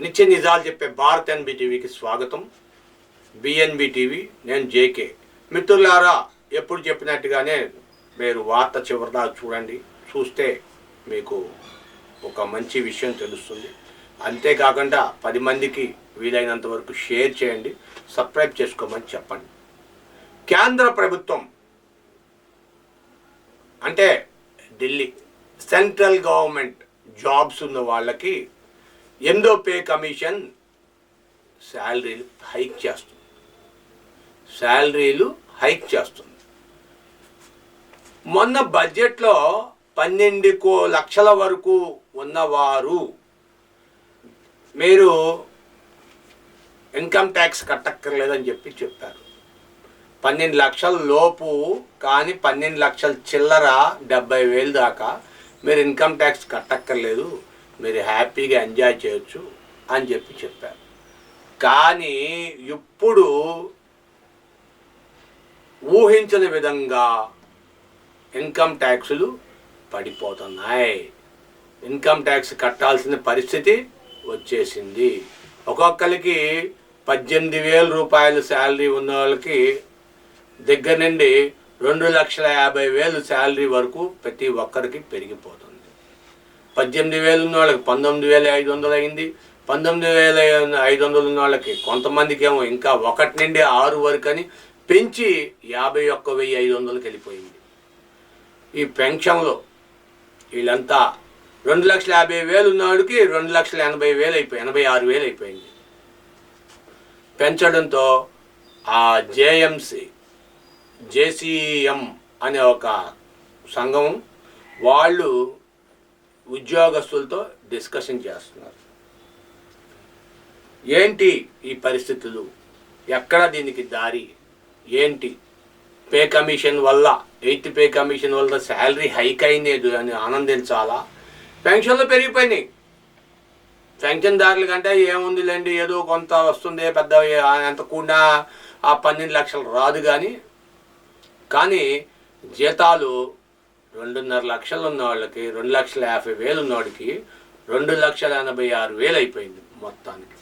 నిత్య నిజాలు చెప్పే భారత్ ఎన్బి టీవీకి స్వాగతం. బిఎన్బి టీవీ నేను జేకే మిత్రులారా ఎప్పుడు చెప్పినట్టుగానే మీరు వార్త చివరిదా చూడండి. చూస్తే మీకు ఒక మంచి విషయం తెలుస్తుంది. అంతేకాకుండా పది మందికి వీలైనంత వరకు షేర్ చేయండి. సబ్స్క్రైబ్ చేసుకోమని చెప్పండి. కేంద్ర ప్రభుత్వం అంటే ఢిల్లీ సెంట్రల్ గవర్నమెంట్ జాబ్స్ ఉన్న వాళ్ళకి ఎందో పే కమిషన్ శాలరీలు హైక్ చేస్తుంది. శాలరీలు హైక్ చేస్తుంది. మొన్న బడ్జెట్లో పన్నెండు కో లక్షల వరకు ఉన్నవారు మీరు ఇన్కమ్ ట్యాక్స్ కట్టక్కర్లేదని చెప్పి చెప్పారు. పన్నెండు లక్షల లోపు కానీ పన్నెండు లక్షల చిల్లర డెబ్బై వేలు దాకా మీరు ఇన్కమ్ ట్యాక్స్ కట్టక్కర్లేదు. మీరు హ్యాపీగా ఎంజాయ్ చేయొచ్చు అని చెప్పి చెప్పారు. కానీ ఇప్పుడు ఊహించని విధంగా ఇన్కమ్ ట్యాక్సులు పడిపోతున్నాయి. ఇన్కమ్ ట్యాక్స్ కట్టాల్సిన పరిస్థితి వచ్చేసింది. ఒక్కొక్కరికి పద్దెనిమిది వేల రూపాయలు శాలరీ ఉన్న వాళ్ళకి దగ్గర నుండి రెండు లక్షల యాభై వేలు శాలరీ వరకు ప్రతి ఒక్కరికి పెరిగిపోతుంది. పద్దెనిమిది వేలు ఉన్న వాళ్ళకి పంతొమ్మిది వేల ఐదు వందలు అయింది. పంతొమ్మిది వేల ఐదు వందలు ఉన్న వాళ్ళకి కొంతమందికి ఏమో ఇంకా ఒకటి నుండి ఆరు వరకు అని పెంచి యాభై ఒక్క వెయ్యి ఐదు వందలకి వెళ్ళిపోయింది. ఈ పెన్షన్లో వీళ్ళంతా రెండు లక్షల యాభై వేలు ఉన్నవాడికి రెండు లక్షల ఎనభై వేలు అయిపోయి ఎనభై ఆరు వేలు అయిపోయింది. పెంచడంతో ఆ జేఎంసి జేసీఎం అనే ఒక సంఘం వాళ్ళు ఉద్యోగస్తులతో డిస్కషన్ చేస్తున్నారు. ఏంటి ఈ పరిస్థితులు? ఎక్కడ దీనికి దారి? ఏంటి? పే కమిషన్ వల్ల ఎయిత్ పే కమిషన్ వల్ల శాలరీ హైక్ అయినది అని ఆనందించాలా? పెన్షన్లు పెరిగిపోయినాయి. పెన్షన్దారుల కంటే ఏముందిలేండి ఏదో కొంత వస్తుంది పెద్ద ఎంత కూడా ఆ పన్నెండు లక్షలు రాదు కానీ కానీ జీతాలు రెండున్నర లక్షలు ఉన్న వాళ్ళకి రెండు లక్షల యాభై వేలు ఉన్నవాడికి రెండు లక్షల ఎనభై ఆరు వేలు అయిపోయింది మొత్తానికి.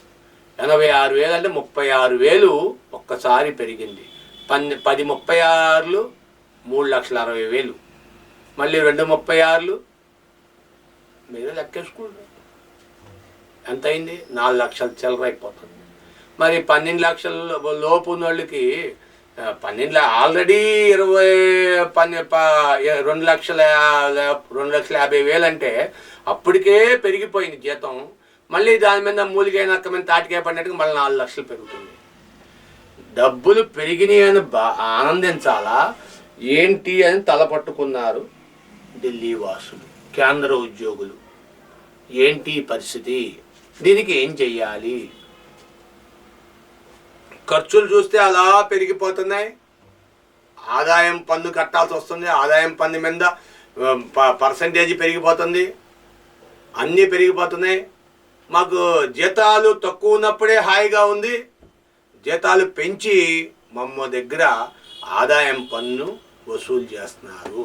ఎనభై ఆరు వేలు అంటే ముప్పై ఆరు వేలు ఒక్కసారి పెరిగింది. పన్నె పది ముప్పై ఆరులు మూడు లక్షల అరవై వేలు. మళ్ళీ రెండు ముప్పై ఆరులు మీరు లెక్కేసుకుంటారు. ఎంత అయింది? నాలుగు లక్షలు చిల్లర అయిపోతుంది. మరి పన్నెండు లక్షల లోపు ఉన్న వాళ్ళకి పన్నెండులో పన్నెండు ఆల్రెడీ ఇరవై పన్నె రెండు లక్షల రెండు లక్షల యాభై వేలు అంటే అప్పటికే పెరిగిపోయింది జీతం. మళ్ళీ దాని మీద మూలికైన నక్క మీద తాటికే పడినట్టుగా మళ్ళీ నాలుగు లక్షలు పెరుగుతుంది. డబ్బులు పెరిగినాయి అని బా ఆనందించాలా? ఏంటి అని తలపట్టుకున్నారు ఢిల్లీ వాసులు కేంద్ర ఉద్యోగులు. ఏంటి పరిస్థితి? దీనికి ఏం చెయ్యాలి? ఖర్చులు చూస్తే అలా పెరిగిపోతున్నాయి. ఆదాయం పన్ను కట్టాల్సి వస్తుంది. ఆదాయం పన్ను మీద పర్సంటేజ్ పెరిగిపోతుంది. అన్నీ పెరిగిపోతున్నాయి. మాకు జీతాలు తక్కువ ఉన్నప్పుడే హాయిగా ఉంది. జీతాలు పెంచి మమ్మ దగ్గర ఆదాయం పన్ను వసూలు చేస్తున్నారు.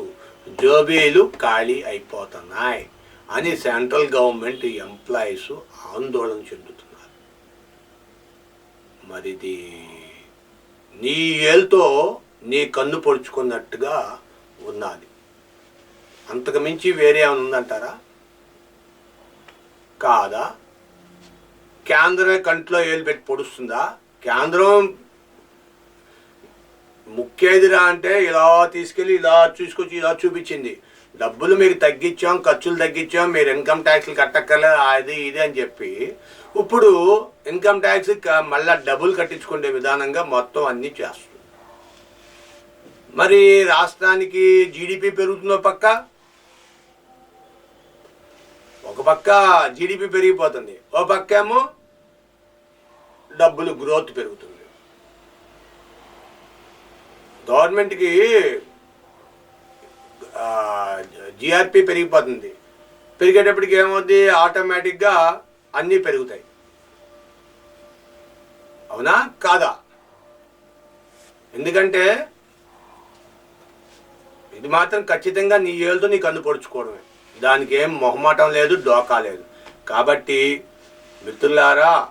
జోబీలు ఖాళీ అయిపోతున్నాయి అని సెంట్రల్ గవర్నమెంట్ ఎంప్లాయీస్ ఆందోళన చెందుతున్నారు మరిది. నీ ఏలుతో నీ కన్ను పొడుచుకున్నట్టుగా ఉన్నది. అంతకు మించి వేరే ఏమైనా ఉందంటారా? కాదా? కేంద్రం కంట్లో ఏలు పెట్టి పొడుస్తుందా? కేంద్రం ముఖ్యేదిరా అంటే ఇలా తీసుకెళ్ళి ఇలా చూసుకొచ్చి ఇలా చూపించింది. డబ్బులు మీకు తగ్గించాం ఖర్చులు తగ్గించాం మీరు ఇన్కమ్ ట్యాక్స్లు కట్టక్కల అది ఇది అని చెప్పి ఇప్పుడు ఇన్కమ్ ట్యాక్స్ మళ్ళా డబ్బులు కట్టించుకునే విధానంగా మొత్తం అన్నీ చేస్తుంది మరి రాష్ట్రానికి జీడిపి పెరుగుతుందో పక్క? ఒక పక్క జీడిపి పెరిగిపోతుంది ఓ పక్క ఏమో డబ్బులు గ్రోత్ పెరుగుతుంది. గవర్నమెంట్కి జిఆర్పి పెరిగిపోతుంది. పెరిగేటప్పటికి ఏమవుద్ది? ఆటోమేటిక్గా అన్నీ పెరుగుతాయి. అవునా? కాదా? ఎందుకంటే ఇది మాత్రం ఖచ్చితంగా నీ ఏళ్ళతో నీకు అందు పొడుచుకోవడమే దానికి ఏం మొహమాటం లేదు డోకా లేదు. కాబట్టి మిత్రులారా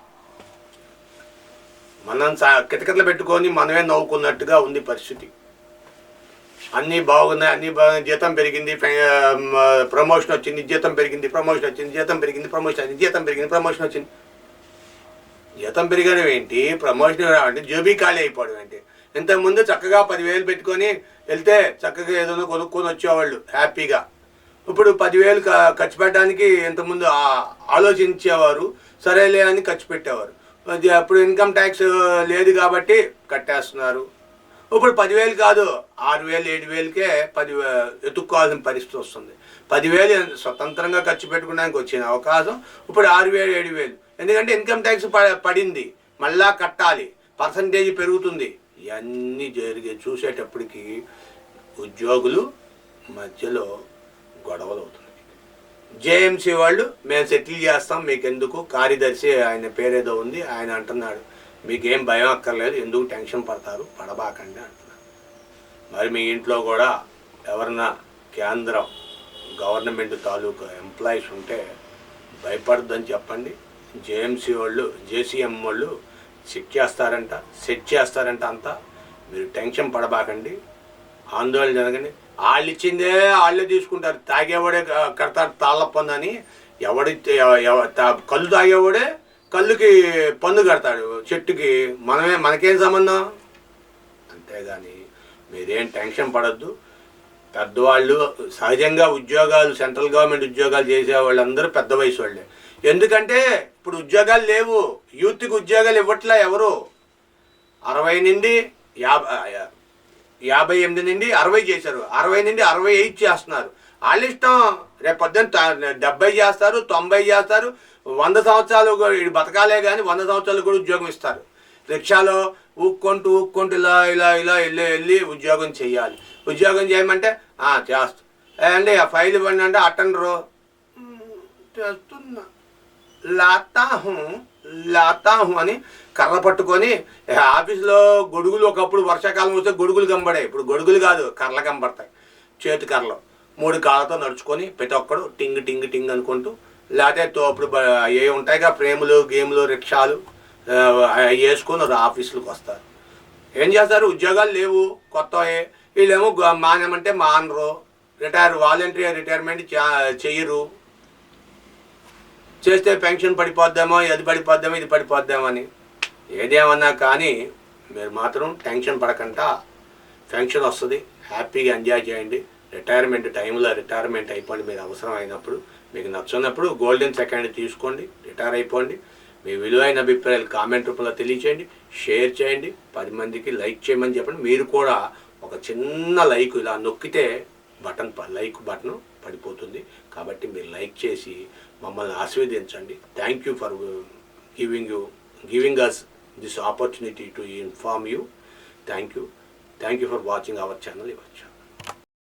మనం సా- పెట్టుకొని మనమే నవ్వుకున్నట్టుగా ఉంది పరిస్థితి. అన్నీ బాగున్నాయి అన్నీ బాగున్నాయి. జీతం పెరిగింది ప్రమోషన్ వచ్చింది జీతం పెరిగింది ప్రమోషన్ వచ్చింది జీతం పెరిగింది ప్రమోషన్ వచ్చింది జీతం పెరిగింది ప్రమోషన్ వచ్చింది. జీతం పెరగడం ఏంటి? ప్రమోషన్ రావడం అంటే జోబీ ఖాళీ అయిపోవడం ఏంటి? ఇంతకుముందు చక్కగా పదివేలు పెట్టుకొని వెళ్తే చక్కగా ఏదైనా కొనుక్కొని వచ్చేవాళ్ళు హ్యాపీగా. ఇప్పుడు పదివేలు ఖర్చు పెట్టడానికి ఇంతకుముందు ఆలోచించేవారు సరేలే అని ఖర్చు పెట్టేవారు. అప్పుడు ఇన్కమ్ ట్యాక్స్ లేదు కాబట్టి కట్టేస్తున్నారు. ఇప్పుడు పదివేలు కాదు ఆరు వేలు ఏడు వేలకే పది ఎత్తుక్కోవాల్సిన పరిస్థితి వస్తుంది. పదివేలు స్వతంత్రంగా ఖర్చు పెట్టుకోవడానికి వచ్చిన అవకాశం ఇప్పుడు ఆరు వేలు ఏడు వేలు ఎందుకంటే ఇన్కమ్ ట్యాక్స్ పడింది. మళ్ళా కట్టాలి. పర్సంటేజ్ పెరుగుతుంది. ఇవన్నీ జరిగే చూసేటప్పటికి ఉద్యోగులు మధ్యలో గొడవలు అవుతున్నాయి. జేఎంసీ వాళ్ళు మేము సెటిల్ చేస్తాం మీకు ఎందుకు కార్యదర్శి ఆయన పేరేదో ఉంది ఆయన అంటున్నాడు. మీకేం భయం అక్కర్లేదు ఎందుకు టెన్షన్ పడతారు? పడబాకండి అంటున్నారు మరి మీ ఇంట్లో కూడా ఎవరన్నా కేంద్రం గవర్నమెంట్ తాలూకు ఎంప్లాయీస్ ఉంటే భయపడద్దని చెప్పండి. జేఎంసీ వాళ్ళు జేసీఎం వాళ్ళు చెక్ చేస్తారంట సెట్ చేస్తారంట అంతా. మీరు టెన్షన్ పడబాకండి. ఆందోళన జరగండి. వాళ్ళు ఇచ్చిందే వాళ్ళే తీసుకుంటారు. తాగేవాడే కడతారు కడతాడు తాళ్ళ ఎవడి తా- కళ్ళు తాగేవాడే కళ్ళుకి పన్ను కడతాడు చెట్టుకి. మనమే మనకేం సంబంధం? అంతేగాని మీరేం టెన్షన్ పడద్దు. పెద్దవాళ్ళు సహజంగా ఉద్యోగాలు సెంట్రల్ గవర్నమెంట్ ఉద్యోగాలు చేసే వాళ్ళందరూ పెద్ద వయసు వాళ్ళే. ఎందుకంటే ఇప్పుడు ఉద్యోగాలు లేవు. యూత్కి ఉద్యోగాలు ఇవ్వట్లే ఎవరు? అరవై నుండి యాభై యాభై ఎనిమిది నుండి అరవై చేశారు. అరవై నుండి అరవై ఎయిట్ చేస్తున్నారు. వాళ్ళ ఇష్టం రేపు పొద్దున్న డెబ్బై చేస్తారు తొంభై చేస్తారు. వంద సంవత్సరాలు కూడా వీడు బతకాలే కానీ వంద సంవత్సరాలు కూడా ఉద్యోగం ఇస్తారు. రిక్షాలో ఊక్కుంటూ ఊక్కుంటూ ఇలా ఇలా ఇలా వెళ్ళి వెళ్ళి ఉద్యోగం చేయాలి ఉద్యోగం చేయమంటే "ఆ, చేస్తా. "ఏ అండి ఆ ఫైల్ ఇవ్వండి అంటే అటెండరు "మ్మ్, చేస్తున్నా. లాతా హూ లాతా హూ అని కర్ర పట్టుకొని ఆఫీసులో గొడుగులు ఒకప్పుడు వర్షాకాలం వస్తే గొడుగులు కనబడాయి. ఇప్పుడు గొడుగులు కాదు కర్రలు కనబడతాయి. చేతి కర్రలు. మూడు కాళ్ళతో నడుచుకొని ప్రతి ఒక్కడు టింగ్ టింగ్ టింగ్ అనుకుంటూ లేకపోతే తోపుడు బ- ఏ ఉంటాయిగా ప్రేములు గేములు రిక్షాలు అవి వేసుకొని ఆఫీసులకు వస్తారు. ఏం చేస్తారు? ఉద్యోగాలు లేవు కొత్త వీళ్ళేమో గ- మానేమంటే మానరు. రిటైర్ వాలంటరీ రిటైర్మెంట్ చే- చెయ్యరు చేస్తే పెన్షన్ పడిపోద్దామో అది పడిపోద్దామో ఇది పడిపోద్దామో అని. ఏదేమన్నా కానీ మీరు మాత్రం టెన్షన్ పడకుండా పెన్షన్ వస్తుంది. హ్యాపీగా ఎంజాయ్ చేయండి. రిటైర్మెంట్ టైంలో రిటైర్మెంట్ అయిపోండి. మీరు అవసరం అయినప్పుడు మీకు నచ్చినప్పుడు గోల్డెన్ సెకండ్ తీసుకోండి రిటైర్ అయిపోండి. మీ విలువైన అభిప్రాయాలు కామెంట్ రూపంలో తెలియచేయండి షేర్ చేయండి పది మందికి లైక్ చేయమని చెప్పండి. మీరు కూడా ఒక చిన్న లైక్ ఇలా నొక్కితే బటన్ ప- లైక్ బటన్ పడిపోతుంది. కాబట్టి మీరు లైక్ చేసి మమ్మల్ని ఆస్వాదించండి thank you for giving you giving us this opportunity to inform you thank you thank you for watching our channel ఇవ్వచ్చు